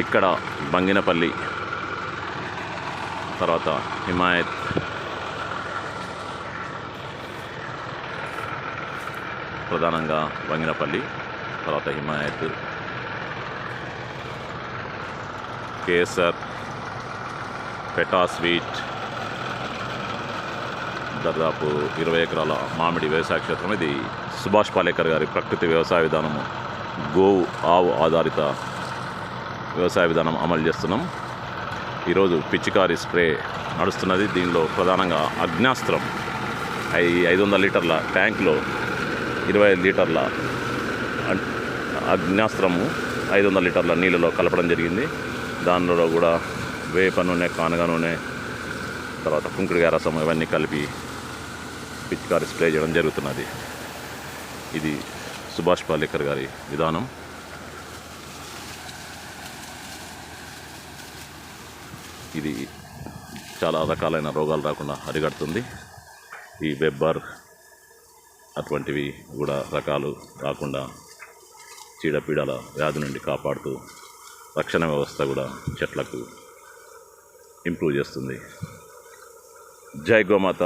ఇక్కడ బంగినపల్లి తర్వాత హిమాయత్. ప్రధానంగా బంగినపల్లి తర్వాత హిమాయత్. కేసర్ పెటా స్వీట్ దాదాపు ఇరవై ఎకరాల మామిడి వ్యవసాయ క్షేత్రం. ఇది సుభాష్ పాలేకర్ గారి ప్రకృతి వ్యవసాయ విధానము. గోవు ఆవు ఆధారిత వ్యవసాయ విధానం అమలు చేస్తున్నాం. ఈరోజు పిచ్చికారి స్ప్రే నడుస్తున్నది. దీనిలో ప్రధానంగా అగ్నాస్త్రం. ఐ ఐదు వందల లీటర్ల ట్యాంక్లో ఇరవై ఐదు లీటర్ల అగ్నాస్త్రము ఐదు వందల లీటర్ల నీళ్ళలో కలపడం జరిగింది. దానిలో కూడా వేప నూనె కానగ నూనె తర్వాత కుంకుడుగా రసం ఇవన్నీ కలిపి పిచికారి స్ప్రే చేయడం జరుగుతున్నది. ఇది సుభాష్ పాలేకర్ గారి విధానం. ఇది చాలా రకాలైన రోగాలు రాకుండా అరిగడుతుంది ఈ వెబ్బర్ అటువంటివి కూడా రకాలు రాకుండా చీడపీడల వ్యాధి నుండి కాపాడుతూ రక్షణ వ్యవస్థ కూడా చెట్లకు ఇంప్రూవ్ చేస్తుంది. జై గోమాత.